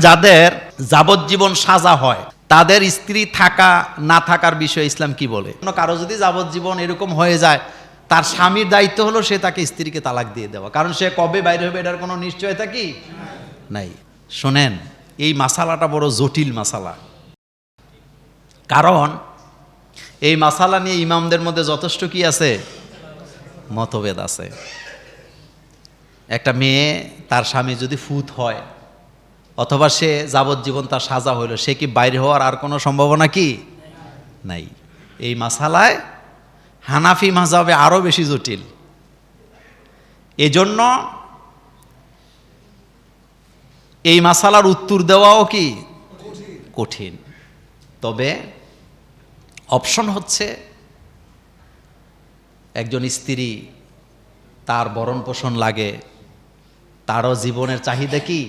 যাদের যাবজ্জীবন সাজা হয়, তাদের স্ত্রী থাকা, না থাকার বিষয়ে ইসলাম কি বলে? কারও যদি যাবজ্জীবন এরকম হয়ে যায়, তার স্বামীর দায়িত্ব হলো সে তাকে স্ত্রীকে তালাক দিয়ে দেওয়া। কারণ সে কবে বাইরে হবে এটার কোনো নিশ্চয়তা কি? নাই। শোনেন, এই মাসালাটা বড় জটিল মাসালা। কারণ এই মাসালা নিয়ে ইমামদের মধ্যে যথেষ্ট কি আছে? মতভেদ আছে। একটা মেয়ে, তার স্বামী যদি ফুত হয় অথবা সে যাবজ্জীবন তার সাজা হইল, সে কি বাইরে হওয়ার আর কোনো সম্ভাবনা কি? নাই। এই মাসালায় হানাফি মাজাবে আরও বেশি জটিল। এজন্য এই মাসালার উত্তর দেওয়াও কি? কঠিন। তবে অপশন হচ্ছে একজন স্ত্রী তার ভরণ পোষণ লাগে, তারও জীবনের চাহিদা কি?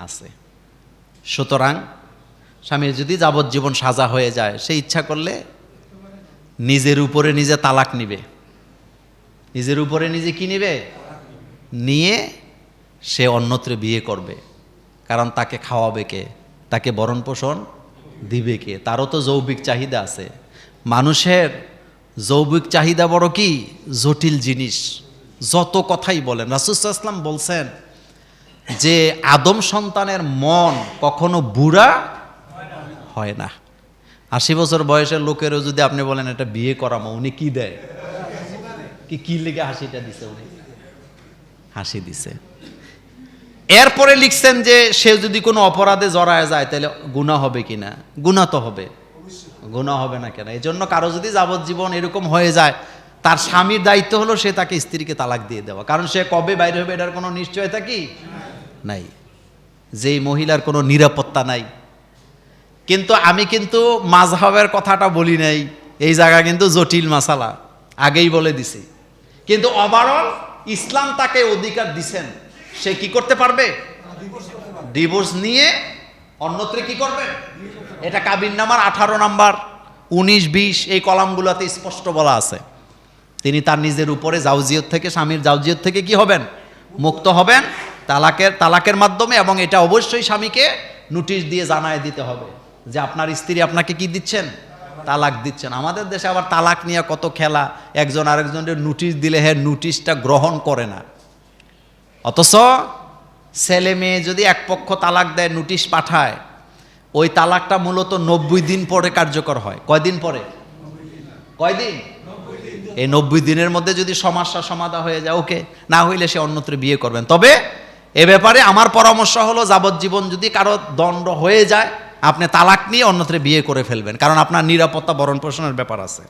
আছে। সুতরাং স্বামীর যদি যাবজ্জীবন সাজা হয়ে যায়, সে ইচ্ছা করলে নিজের উপরে নিজে তালাক নিবে। নিজের উপরে নিজে কি নিবে? নিয়ে সে অন্যত্র বিয়ে করবে। কারণ তাকে খাওয়াবে কে? তাকে বরণ পোষণ দিবে কে? তারও তো যৌবিক চাহিদা আছে। মানুষের যৌবিক চাহিদা বড় কি? জটিল জিনিস। যত কথাই বলেন। রাসুসাল্লাম বলছেন যে আদম সন্তানের মন কখনো বুড়া হয় না। আশি বছর বয়সের লোকেরও যদি আপনি বলেন এটা বিয়ে করামো উনি কি দেয়? কি কি লেগে হাসিটা দিছে উনি? হাসি দিছে। এরপরে লিখছেন যে সে যদি কোনো অপরাধে জড়ায় যায়, তাহলে গুণা হবে কি না? গুণা তো হবে। গুণা হবে না কেন? এই জন্য কারও যদি যাবজ্জীবন এরকম হয়ে যায়, তার স্বামীর দায়িত্ব হলো সে তাকে স্ত্রীকে তালাক দিয়ে দেওয়া। কারণ সে কবে বাইরে হবে, এটার কোনো নিশ্চয়তা কি? নাই। যেই মহিলার কোনো নিরাপত্তা নাই। কিন্তু আমি কিন্তু মাঝহবের কথাটা বলি নাই, এই জায়গা কিন্তু জটিল মাসালা, আগেই বলে দিছি। কিন্তু ওভারঅল ইসলাম তাকে অধিকার দিছেন, সে কি করতে পারবে? ডিভোর্স নিয়ে অন্যত্র কি করবে? এটা কাবিন নামার আঠারো নাম্বার, উনিশ, বিশ, এই কলামগুলোতে স্পষ্ট বলা আছে। তিনি তার নিজের উপরে জাউজিয়ত থেকে, স্বামীর জাউজিয়ত থেকে কি হবেন? মুক্ত হবেন? তালাকের তালাকের মাধ্যমে এবং এটা অবশ্যই স্বামীকে নোটিশ দিয়ে জানায় দিতে হবে যে আপনার স্ত্রী আপনাকে কি দিচ্ছেন? তালাক দিচ্ছেন। আমাদের দেশে আবার তালাক নিয়ে কত খেলা, একজন আরেকজনের নোটিশ দিলে হ্যাঁ নোটিশটা গ্রহণ করে না। অথচ ছেলে মেয়ে যদি এক পক্ষ তালাক দেয় নোটিশ পাঠায়, ওই তালাকটা মূলত নব্বই দিন পরে কার্যকর হয়। কয়দিন পরে? কয়দিন? এই নব্বই দিনের মধ্যে যদি সমস্যা সমাধা হয়ে যায়, ওকে, না হইলে সে অন্যত্র বিয়ে করবেন। তবে এ ব্যাপারে আমার পরামর্শ হলো, যাবজ্জীবন যদি কারও দণ্ড হয়ে যায়, আপনি তালাক নিয়ে অন্যত্রে বিয়ে করে ফেলবেন, কারণ আপনার নিরাপত্তা বরণ পোষণের ব্যাপার আছে।